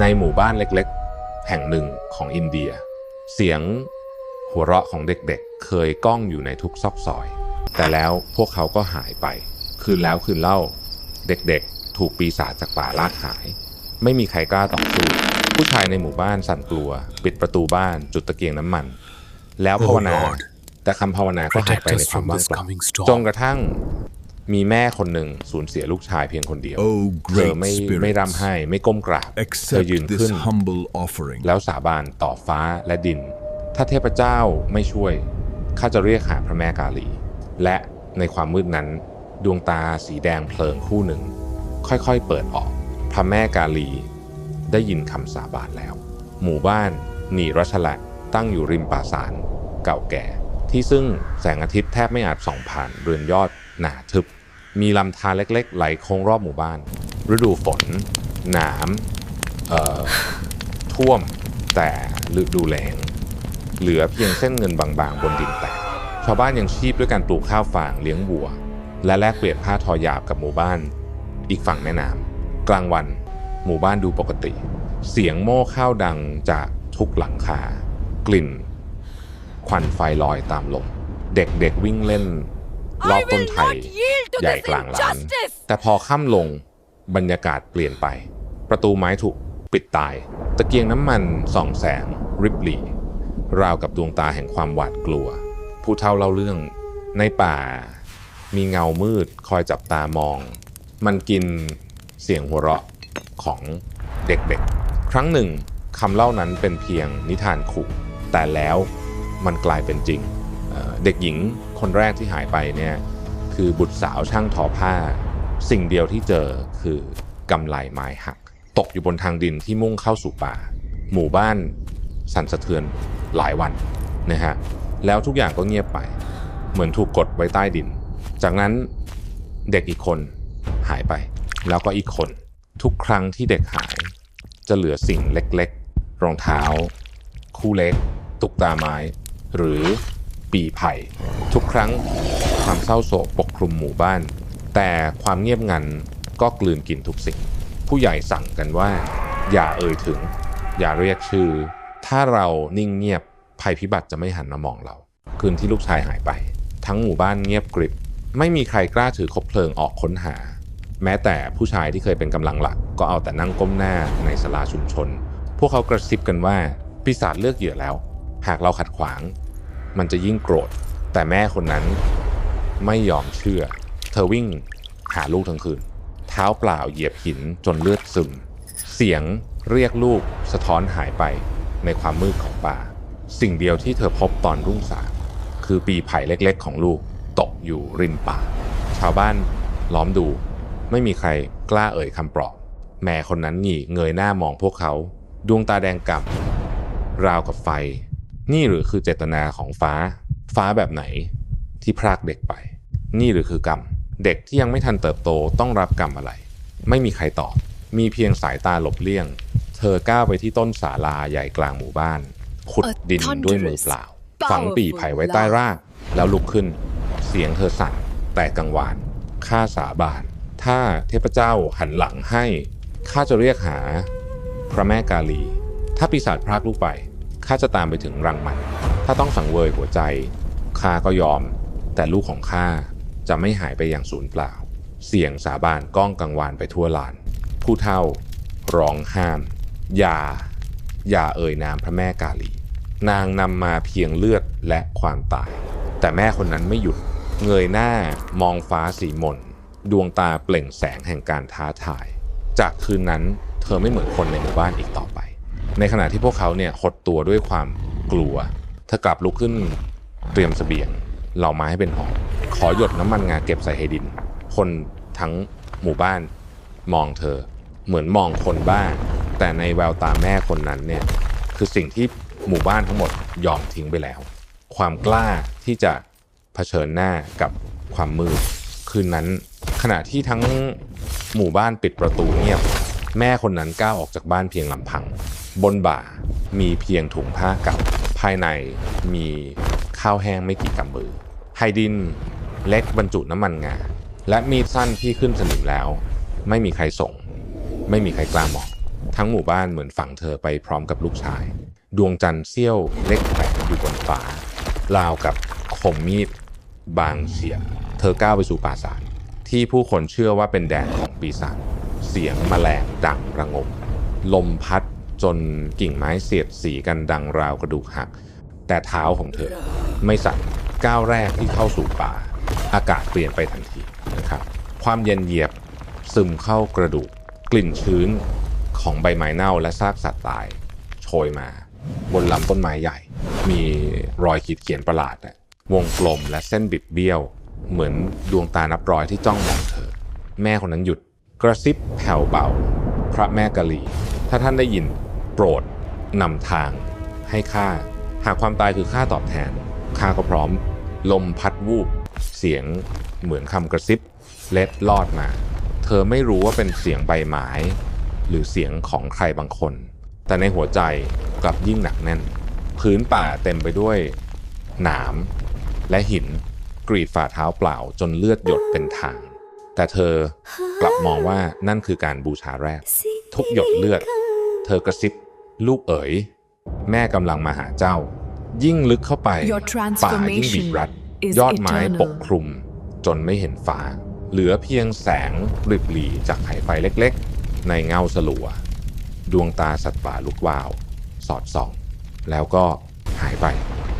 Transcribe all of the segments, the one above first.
ในหมู่บ้านเล็กๆ แห่งหนึ่งของอินเดีย เสียงหัวเราะของเด็กๆ เคยก้องอยู่ในทุกซอกซอย แต่แล้วพวกเขาก็หายไป คืนแล้วคืนเล่า เด็กๆ ถูกปีศาจจากป่าลากหาย ไม่มีใครกล้าต่อสู้ผู้ชายในหมู่บ้านสั่นกลัว ปิดประตูบ้านจุดตะเกียงน้ำมัน แล้วภาวนา Oh Lord แต่คำภาวนาก็หาย Protect ไปใน us ความ from ว่าง this เปล่า coming จน storm. กระทั่ง มีแม่คนหนึ่งสูญเสียลูกชายเพียงคนเดียว Oh เธอ great ไม่ไม่ spirits, ร่ำไห้ไม่ก้มกราบ เธอ accept ยืน this ขึ้น humble offering. แล้วสาบานต่อฟ้าและดิน ถ้าเทพเจ้าไม่ช่วย ข้าจะเรียกหาพระแม่กาลี และในความมืดนั้น ดวงตาสีแดงเพลิงคู่หนึ่ง ค่อยๆเปิดออก พระแม่กาลี ได้ยินคำสาบานแล้ว หมู่บ้านนีรัชละตั้งอยู่ริมป่าสารเก่าแก่ ที่ซึ่งแสงอาทิตย์แทบไม่อาจส่องผ่านเรือนยอดหนาทึบ มีลำธารเล็ก ๆ ไหลโค้งรอบหมู่บ้าน ฤดูฝน หนามเอ่อท่วมแต่ฤดูแล้งเหลือเพียงเส้นเงินบางๆ บนดินแตกชาวบ้านยังชีพด้วยการปลูกข้าวฝางเลี้ยงวัว และแลกเปลี่ยนผ้าทอหยาบกับหมู่บ้าน อีกฝั่งแม่น้ำกลางวัน หมู่บ้านดูปกติ เสียงโม่ข้าวดังจากทุกหลังคา กลิ่น ควันไฟลอยตามลมเด็กๆวิ่งเล่น รอบ I ต้น will ไทร not yield to ใหญ่ this กลางร้าน injustice! แต่พอค่ำลงบรรยากาศเปลี่ยนไป ประตูไม้ถูกปิดตาย ตะเกียงน้ำมันส่องแสง ริบหรี่ ราวกับดวงตาแห่งความหวาดกลัว ผู้เฒ่าเล่าเรื่องในป่า มีเงามืดคอยจับตามอง มันกินเสียงหัวเราะของเด็กๆ ครั้งหนึ่งคำเล่านั้นเป็นเพียงนิทานขู่แต่แล้วมันกลายเป็นจริง เด็กหญิงคนแรกที่หายไปเนี่ยคือบุตรสาวช่างทอผ้า สิ่งเดียวที่เจอคือกำไลไม้หัก ตกอยู่บนทางดินที่มุ่งเข้าสู่ป่า หมู่บ้านสั่นสะเทือนหลายวันนะฮะแล้วทุกอย่างก็เงียบไป เหมือนถูกกดไว้ใต้ดิน จากนั้นเด็กอีกคนหายไป แล้วก็อีกคน ทุกครั้งที่เด็กหาย จะเหลือสิ่งเล็กๆ รองเท้า คู่เล็ก ตุกตาไม้ หรือ ปีไผ่ ทุกครั้งความเศร้าโศกปกคลุมหมู่บ้าน แต่ความเงียบงันก็กลืนกินทุกสิ่ง ผู้ใหญ่สั่งกันว่า อย่าเอ่ยถึง อย่าเรียกชื่อ ถ้าเรานิ่งเงียบภัยพิบัติจะไม่หันมามองเรา คืนที่ลูกชายหายไป ทั้งหมู่บ้านเงียบกริบ ไม่มีใครกล้าถือคบเพลิงออกค้นหา แม้แต่ผู้ชายที่เคยเป็นกำลังหลัก ก็เอาแต่นั่งก้มหน้าในสลาชุมชน พวกเขากระซิบกันว่าปีศาจเลือกเหยื่อแล้ว หากเราขัดขวาง มันจะยิ่งโกรธ แต่แม่คนนั้นไม่ยอมเชื่อ เธอวิ่งหาลูกทั้งคืน เท้าเปล่าเหยียบหินจนเลือดซึม เสียงเรียกลูกสะท้อนหายไปในความมืดของป่า สิ่งเดียวที่เธอพบตอนรุ่งสางคือปีไผ่เล็กๆ ของลูกตกอยู่ริมป่า ชาวบ้านล้อมดู ไม่มีใครกล้าเอ่ยคำปลอบ แม่คนนั้นหงีเงยหน้ามองพวกเขา ดวงตาแดงกำราวกับไฟ นี่หรือคือเจตนาของฟ้า ฟ้าแบบไหนที่พรากเด็กไป นี่หรือคือกรรม เด็กที่ยังไม่ทันเติบโตต้องรับกรรมอะไร ไม่มีใครตอบ มีเพียงสายตาหลบเลี่ยง เธอก้าวไปที่ต้นศาลาใหญ่กลางหมู่บ้าน ขุดดินด้วยมือเปล่า ฝังปีไผ่ไว้ใต้ราก แล้วลุกขึ้น เสียงเธอสั่น แต่กังวาน ข้าสาบาน ถ้าเทพเจ้าหันหลังให้ ข้าจะเรียกหา พระแม่กาลี ถ้าปีศาจพรากลูกไป ข้าจะตามไปถึงรังมัน ถ้าต้องสังเวยหัวใจข้าก็ยอม แต่ลูกของข้าจะไม่หายไปอย่างสูญเปล่า เสียงสาบานก้องกังวานไปทั่วลาน ผู้เฒ่า ร้องห้าม อย่า อย่าเอ่ยนามพระแม่กาลี นางนำมาเพียงเลือดและความตาย แต่แม่คนนั้นไม่หยุด เงยหน้ามองฟ้าสีมนดวงตาเปล่งแสงแห่งการท้าทาย จากคืนนั้นเธอไม่เหมือนคนในหมู่บ้านอีกต่อไป ในขณะที่พวกเขาเนี่ยหดตัวด้วยความกลัวเธอกลับลุกขึ้นเตรียมเสบียงเหล่าไม้ให้เป็นหอขอหยดน้ำมันงาเก็บใส่ให้ดิน คนทั้งหมู่บ้านมองเธอ เหมือนมองคนบ้า แต่ในแววตาแม่คนนั้นเนี่ยคือสิ่งที่หมู่บ้านทั้งหมดยอมทิ้งไปแล้ว ความกล้าที่จะเผชิญหน้ากับความมืดคืนนั้น ขณะที่ทั้งหมู่บ้านปิดประตูเงียบ แม่คนนั้นก้าวออกจากบ้านเพียงลำพัง บนบ่ามีเพียงถุงผ้าเก่า ภายในมีข้าวแห้งไม่กี่กำมือไฮดินเล็กบรรจุน้ำมันงา และมีดสั้นที่ขึ้นสนิมแล้ว ไม่มีใครส่ง ไม่มีใครกล้ามองทั้งหมู่บ้านเหมือนฝังเธอไปพร้อมกับลูกชาย ดวงจันทร์เสี้ยวเล็กแผลอยู่บนฟ้าราวกับคมมีดบางเฉียบเธอก้าวไปสู่ปราสาทที่ผู้คนเชื่อว่าเป็นแดนของปีศาจ สียงแมลงดังระงม ลมพัดจนกิ่งไม้เสียดสีกันดังราวกระดูกหัก แต่เท้าของเธอไม่สั่นก้าวแรกที่เข้าสู่ป่า อากาศเปลี่ยนไปทันทีนะครับ ความเย็นเหยียบซึมเข้ากระดูก กลิ่นชื้นของใบไม้เน่าและซากสัตว์ตายโชยมา บนลำต้นไม้ใหญ่ มีรอยขีดเขียนประหลาดอะวงกลมและเส้นบิดเบี้ยว เหมือนดวงตานับร้อยที่จ้องมองเธอ แม่คนนั้นหยุด กระซิบแผ่วเบา พระแม่กะลี ถ้าท่านได้ยิน โปรดนำทาง ให้ข้า หากความตายคือค่าตอบแทน ข้าก็พร้อม ลมพัดวูบ เสียงเหมือนคำกระซิบ เล็ดลอดมา เธอไม่รู้ว่าเป็นเสียงใบไม้ หรือเสียงของใครบางคน แต่ในหัวใจกลับยิ่งหนักแน่น พื้นป่าเต็มไปด้วยหนาม และหินกรีดฝ่าเท้าเปล่าจนเลือดหยดเป็นทาง แต่เธอกลับมองว่านั่นคือการบูชาแรก ทุกหยดเลือด เธอกระซิบลูกเอ๋ย แม่กำลังมาหาเจ้า ยิ่งลึกเข้าไป Your ป่ายิ่งบีบ transformation รัด is ยอดไม้ eternal ปกคลุม จนไม่เห็นฟ้า เหลือเพียงแสงริบหรี่จากไขไฟเล็กๆ ในเงาสลัว ดวงตาสัตว์ป่าลุกวาว สอดส่อง แล้วก็หายไป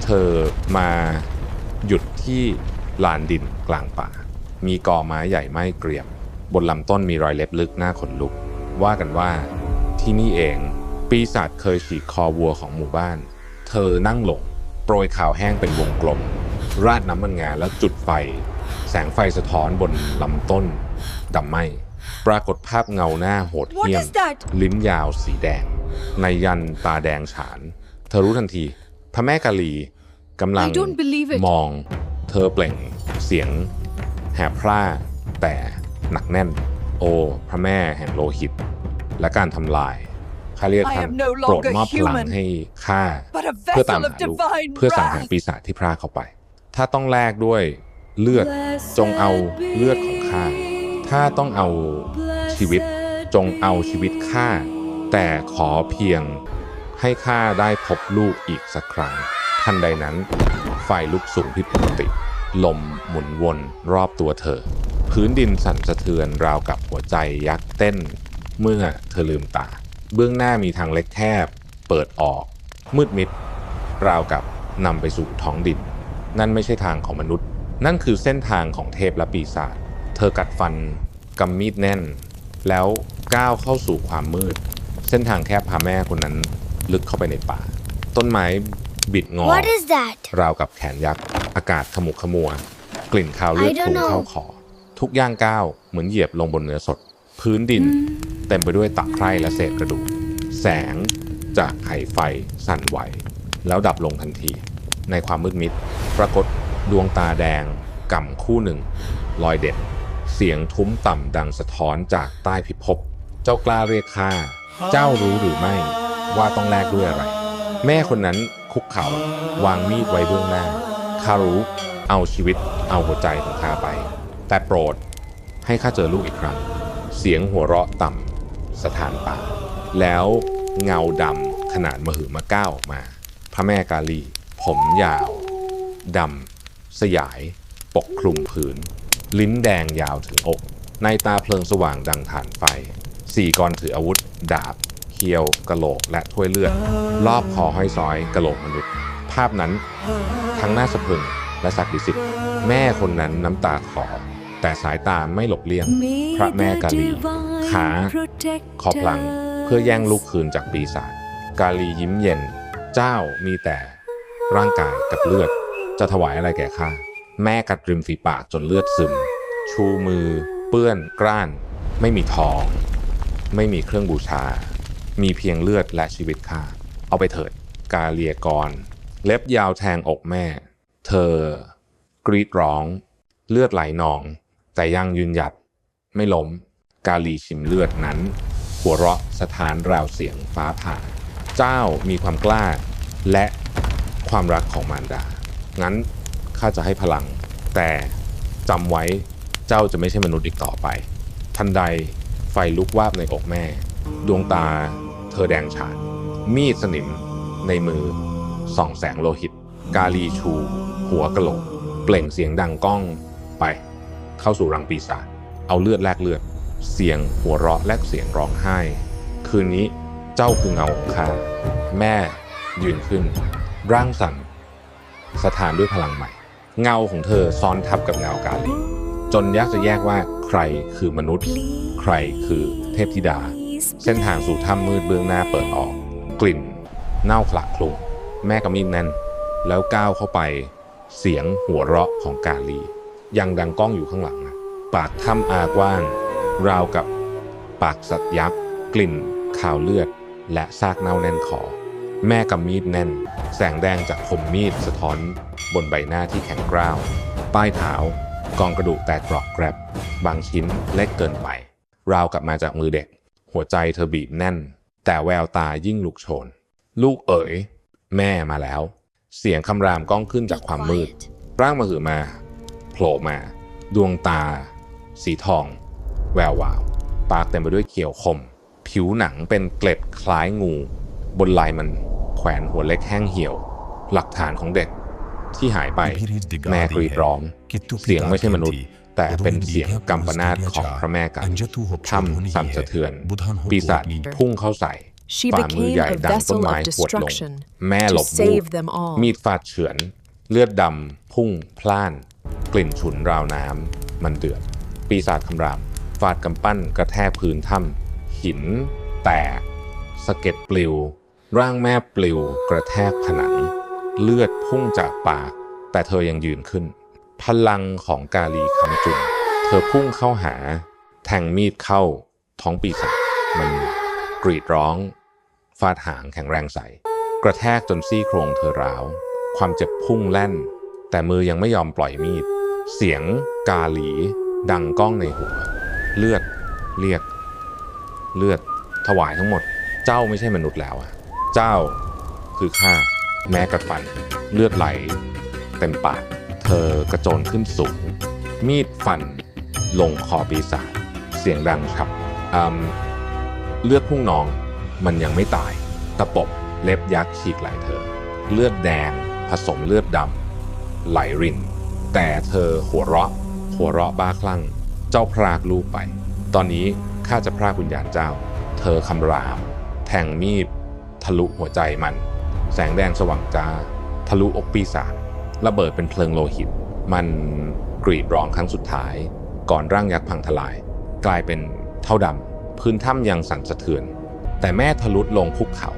เธอมาหยุดที่ลานดินกลางป่า มีกอไม้ใหญ่ไหม้เกรียม บนลำต้นมีรอยเล็บลึกหน้าขนลุก ว่ากันว่า ที่นี่เอง ปีศาจเคยฉีกคอวัวของหมู่บ้าน เธอนั่งลงโปรยข่าวแห้งเป็นวงกลม ราดน้ำมันงาแล้วจุดไฟ แสงไฟสะท้อนบนลำต้นดำไหมปรากฏภาพเงาหน้าโหดเหี้ย What ม is that? ลิ้นยาวสีแดง ในยันตาแดงฉาน เธอรู้ทันที พระแม่กาลีกำลัง I don't believe it มอง เธอเปล่งเสียง แหบพร่าแต่หนักแน่น โอ พระแม่แห่งโลหิต และการทำลายข้าเรียก I ท่าน am no โปรด longer มอบพลัง human ให้ข้า but a เพื่อตาม vessel of หาลูก divine เพื่อสังหาร wrath. ปีศาจที่พรากเขาไป ถ้าต้องแลกด้วยเลือดจงเอาเลือดของข้าถ้าต้องเอาชีวิตจงเอาชีวิตข้าแต่ขอเพียงให้ข้าได้พบลูกอีกสักครั้ง ทันใดนั้น ไฟลุกสูงผิดปกติ ลมหมุนวนรอบตัวเธอ พื้นดินสั่นสะเทือนราวกับหัวใจยักษ์เต้น เมื่อเธอลืมตา เบื้องหน้ามีทางเล็กแคบ เปิดออก มืดมิด ราวกับนำไปสู่ท้องดิน นั่นไม่ใช่ทางของมนุษย์ นั่นคือเส้นทางของเทพและปีศาจเธอกัดฟันกำมีดแน่น แล้วก้าวเข้าสู่ความมืด เส้นทางแคบพาแม่คนนั้นลึกเข้าไปในป่า ต้นไม้ บิดงอ What is that? ราวกับแขนยักษ์ อากาศขมุกขมัว กลิ่นคาวเลือด I ค don't ลุ้ง know เข้าคอทุกย่างก้าวเหมือนเหยียบลงบนเนื้อสด พื้นดิน เต็มไปด้วยตะไคร่และเศษกระดูก แสงจากไขไฟสั่นไหว แล้วดับลงทันที ในความมืดมิด ปรากฏดวงตาแดงก่ำคู่หนึ่งลอยเด่นเสียงทุ้มต่ำดังสะท้อนจากใต้พิภพ เจ้ากล้าเรียกข้า เจ้ารู้หรือไม่ว่าต้องแลกด้วยอะไร แม่คนนั้นคุกเข่าวางมีดไว้เบื้องหน้าข้ารู้เอาชีวิตเอาหัวใจของข้าไป แต่โปรดให้ข้าเจอลูกอีกครั้ง เสียงหัวเราะต่ำสถานป่า แล้วเงาดำขนาดมหึมาก้าวออกมา พระแม่กาลี ผมยาวดำสยาย ปกคลุมพื้นลิ้นแดงยาวถึงอก ในตาเพลิงสว่างดังฐานไฟ สี่กรถืออาวุธ ดาบ เคียวกะโหลกและถ้วยเลือด รอบคอห้อยซ้อยกะโหลกมนุษย์ ภาพนั้นทั้งน่าสะพรึงและสักดิสิทธิ์แม่คนนั้นน้ำตาคลอแต่สายตาไม่หลบเลี่ยง พระแม่กาลีขาขอพลังเพื่อแย่งลูกคืนจากปีศาจกาลียิ้มเย็น เจ้ามีแต่ร่างกายกับเลือด จะถวายอะไรแก่ข้าแม่กัดริมฝีปากจนเลือดซึม ชูมือ เปื้อนกล้าน ไม่มีทอง ไม่มีเครื่องบูชา มีเพียงเลือดและชีวิตข้าเอาไปเถิด กาเลียกร เล็บยาวแทงอกแม่ เธอ กรีดร้อง เลือดไหลนอง แต่ยังยืนหยัด ไม่ล้ม กาลีชิมเลือดนั้น หัวเราะสถานราวเสียงฟ้าผ่า เจ้ามีความกล้า และความรักของมารดา งั้นข้าจะให้พลัง แต่จำไว้เจ้าจะไม่ใช่มนุษย์อีกต่อไป ทันใดไฟลุกวาบในอกแม่ ดวงตา ธอแดงฉาน มีดสนิม ในมือ ส่องแสงโลหิต กาลีชู หัวกะโหลก เปล่งเสียงดังก้องไป เข้าสู่รังปีศาจเอาเลือดแลกเลือด เสียงหัวเราะแลกเสียงร้องไห้ คืนนี้เจ้าคือเงาของข้าแม่ยืนขึ้น ร่างสั่นสถานด้วยพลังใหม่ เงาของเธอซ้อนทับกับเงากาลี จนยากจะแยกว่าใครคือมนุษย์ ใครคือเทพธิดา เส้นทางสู่ถ้ำมืดเบื้องหน้าเปิดออก กลิ่น เน่าขลักคลุ้งแม่กำมีดแน่น แล้วก้าวเข้าไป เสียงหัวเราะของกาลี ยังดังก้องอยู่ข้างหลังนะปากถ้ำอากว้าง ราวกับปากสัตว์ยักษ์ กลิ่นข่าวเลือด และซากเน่าแน่นคอแม่กำมีดแน่น แสงแดงจากคมมีดสะท้อน บนใบหน้าที่แข็งกร้าวใต้เท้ากองกระดูกแตกกรอบแกรบ บางชิ้นเล็กเกินไป ราวกับมาจากมือเด็ก หัวใจเธอบีบแน่น แต่แววตายิ่งลุกโชน ลูกเอ๋ย แม่มาแล้ว เสียงคำรามก้องขึ้นจากความมืด ร่างมาหือมาโผล่มา ดวงตา สีทอง แวววาว ปากเต็มไปด้วยเขียวคม ผิวหนังเป็นเกล็ดคล้ายงู บนลายมันแขวนหัวเล็กแห้งเหี่ยว หลักฐานของเด็กที่หายไป แม่กรีดร้อง เสียงไม่ใช่มนุษย์ แต่เป็นเสียงกัมปนาตของพระแม่กันถ้ำสั่นสะเทือน ปีศาจพุ่งเข้าใส่ She ฝ่ามือ became ใหญ่ a ดังต้น vessel ไม้ of หวดลง destruction แม่หล to บบู save them all. มีดฟาดเฉือน เลือดดำพุ่งพล่าน กลิ่นฉุนราวน้ำมันเดือด ปีศาจคำราม ฟาดกำปั้นกระแทกพื้นถ้ำหิน แตกสะเก็ดปลิว ร่างแม่ปลิว กระแทกผนัง เลือดพุ่งจากปาก แต่เธอยังยืนขึ้น พลังของกาลีคำจุน เธอพุ่งเข้าหา แทงมีดเข้าท้องปีศาจมันกรีดร้อง ฟาดหางแข็งแรงใส่กระแทกจนซี่โครงเธอร้าว ความเจ็บพุ่งแล่น แต่มือยังไม่ยอมปล่อยมีด เสียงกาหลีดังก้องในหัว เลือดเรียก เลือดถวายทั้งหมด เจ้าไม่ใช่มนุษย์แล้วอะเจ้าคือข้าแม้กระฟัน เลือดไหล เต็มปาก เธอกระโจนขึ้นสูง มีดฟันลงคอปีศาจเสียงดังครับเลือดพุ่งนองมันยังไม่ตาย ตะปบเล็บยักษ์ฉีกไหลเธอ เลือดแดงผสมเลือดดำไหลริน แต่เธอหัวเราะ หัวเราะบ้าคลั่ง เจ้าพรากลูกไป ตอนนี้ข้าจะพรากวิญญาณเจ้า เธอคำราม แทงมีด ทะลุหัวใจมัน แสงแดงสว่างจ้า ทะลุอกปีศาจ ระเบิดเป็นเพลิงโลหิต มันกรีดร้องครั้งสุดท้าย ก่อนร่างยักษ์พังทลาย กลายเป็นเท่าดำพื้นถ้ำยังสั่นสะเทือน แต่แม่ทะลุลงคุกเขา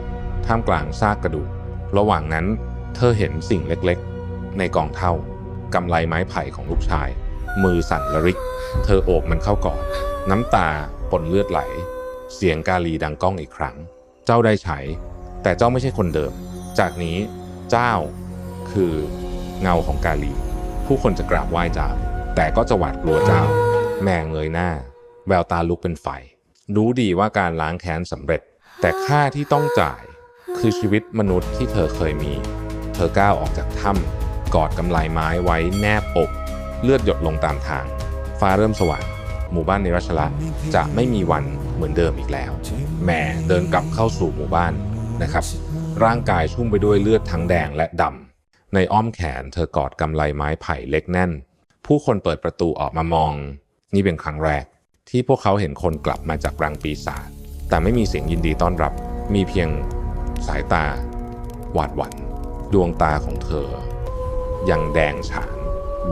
ท่ามกลางซากกระดูก ระหว่างนั้นเธอเห็นสิ่งเล็กๆ ในกองเท่ากำไลไม้ไผ่ของลูกชาย มือสั่นระริก เธอโอบมันเข้ากอดน้ำตาปนเลือดไหล เสียงกาลีดังก้องอีกครั้ง เจ้าได้ใช้แต่เจ้าไม่ใช่คนเดิม จากนี้เจ้าคือ เงาของกาลี ผู้คนจะกราบไหว้เจ้า แต่ก็จะหวาดกลัวเจ้า แม่เงยหน้า แววตาลุกเป็นไฟ รู้ดีว่าการล้างแค้นสำเร็จ แต่ค่าที่ต้องจ่าย คือชีวิตมนุษย์ที่เธอเคยมี เธอก้าวออกจากถ้ำกอดกำไลไม้ไว้แนบอกเลือดหยดลงตามทาง ฟ้าเริ่มสว่างหมู่บ้านในรัชละจะไม่มีวันเหมือนเดิมอีกแล้ว แม่เดินกลับเข้าสู่หมู่บ้านนะครับ ร่างกายชุ่มไปด้วยเลือดทั้งแดงและดำ ในอ้อมแขนเธอกอดกำไลไม้ไผ่เล็กแน่น ผู้คนเปิดประตูออกมามอง นี่เป็นครั้งแรก ที่พวกเขาเห็นคนกลับมาจากรังปีศาจแต่ไม่มีเสียงยินดีต้อนรับ มีเพียงสายตา หวาดหวั่นดวงตาของเธอ ยังแดงฉาน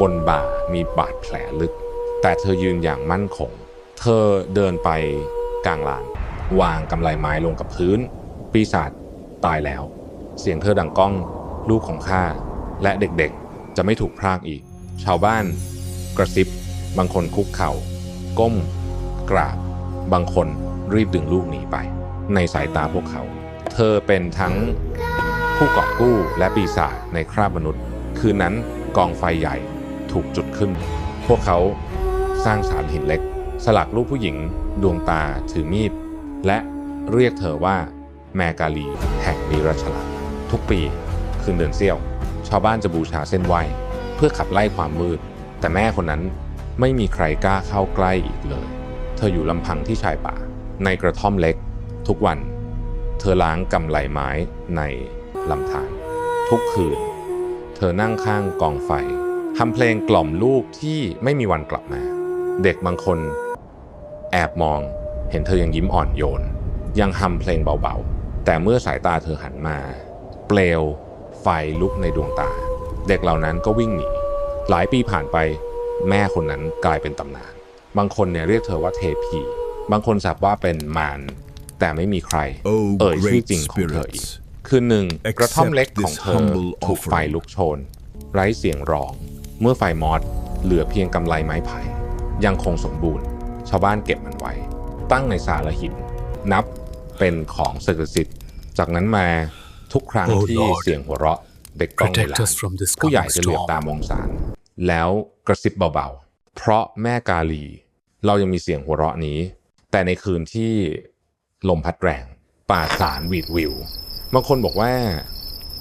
บนบ่ามีบาดแผลลึก แต่เธอยืนอย่างมั่นคง เธอเดินไปกลางลาน วางกำไลไม้ลงกับพื้น ปีศาจตายแล้ว เสียงเธอดังก้อง ลูกของข้า และเด็กๆ จะไม่ถูกพรากอีก ชาวบ้าน กระซิบบางคนคุกเข่า ก้ม กราบ บางคนรีบดึงลูกหนีไป ในสายตาพวกเขา เธอเป็นทั้งผู้กอบกู้และปีศาจในคราบมนุษย์ คืนนั้นกองไฟใหญ่ถูกจุดขึ้น พวกเขาสร้างสารหินเล็ก สลักรูปผู้หญิง ดวงตาถือมีด และเรียกเธอว่า แมกาลีแห่งนิรัชลาทุกปี คืนเดือนเซี่ยว ชาวบ้านจะบูชาเส้นไหวเพื่อขับไล่ความมืด แต่แม่คนนั้นไม่มีใครกล้าเข้าใกล้อีกเลย เธออยู่ลำพังที่ชายป่า ในกระท่อมเล็ก ทุกวัน เธอล้างกำไลไม้ในลำธารทุกคืน เธอนั่งข้างกองไฟทำเพลงกล่อมลูกที่ไม่มีวันกลับมา เด็กบางคน แอบมองเห็นเธอยังยิ้มอ่อนโยน ยังฮัมเพลงเบาๆ แต่เมื่อสายตาเธอหันมา เปลว ไฟลุกในดวงตา เด็กเหล่านั้นก็วิ่งหนี หลายปีผ่านไปแม่คนนั้นกลายเป็นตำนาน บางคนเนี่ยเรียกเธอว่าเทพี บางคนสับว่าเป็นมารแต่ไม่มีใคร Oh, เอ่ยชื่อ great จริงของเธออีก spirits. คืนหนึ่ง Accept กระท่อมเล็กของ this เธอ humble ถูกไฟ offering ลุกโชน ไร้เสียงร้อง เมื่อไฟมอด เหลือเพียงกำไลไม้ไผ่ยังคงสมบูรณ์ ชาวบ้านเก็บมันไว้ ตั้งในสาละหิน นับเป็นของศักดิ์สิทธิ์ จากนั้นมา ทุกครั้ง Oh ที่ Lord เสียงหัวเราะเด็กกล้องใน Protect ลาน us from this ผู้ใหญ่ coming จะเหลือบ storm. ตามองสาร แล้วกระซิบเบาๆ เพราะแม่กาลี เรายังมีเสียงหัวเราะนี้ แต่ในคืนที่ลมพัดแรง ป่าสารหวีดวิวบางคนบอกว่า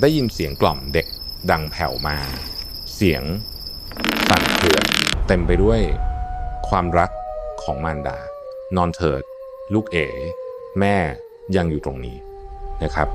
ได้ยินเสียงกล่อมเด็กดังแผ่วมา เสียงสั่นเครือเต็มไปด้วยความรักของมารดา นอนเถิด ลูกเอ๋ แม่ยังอยู่ตรงนี้นะครับ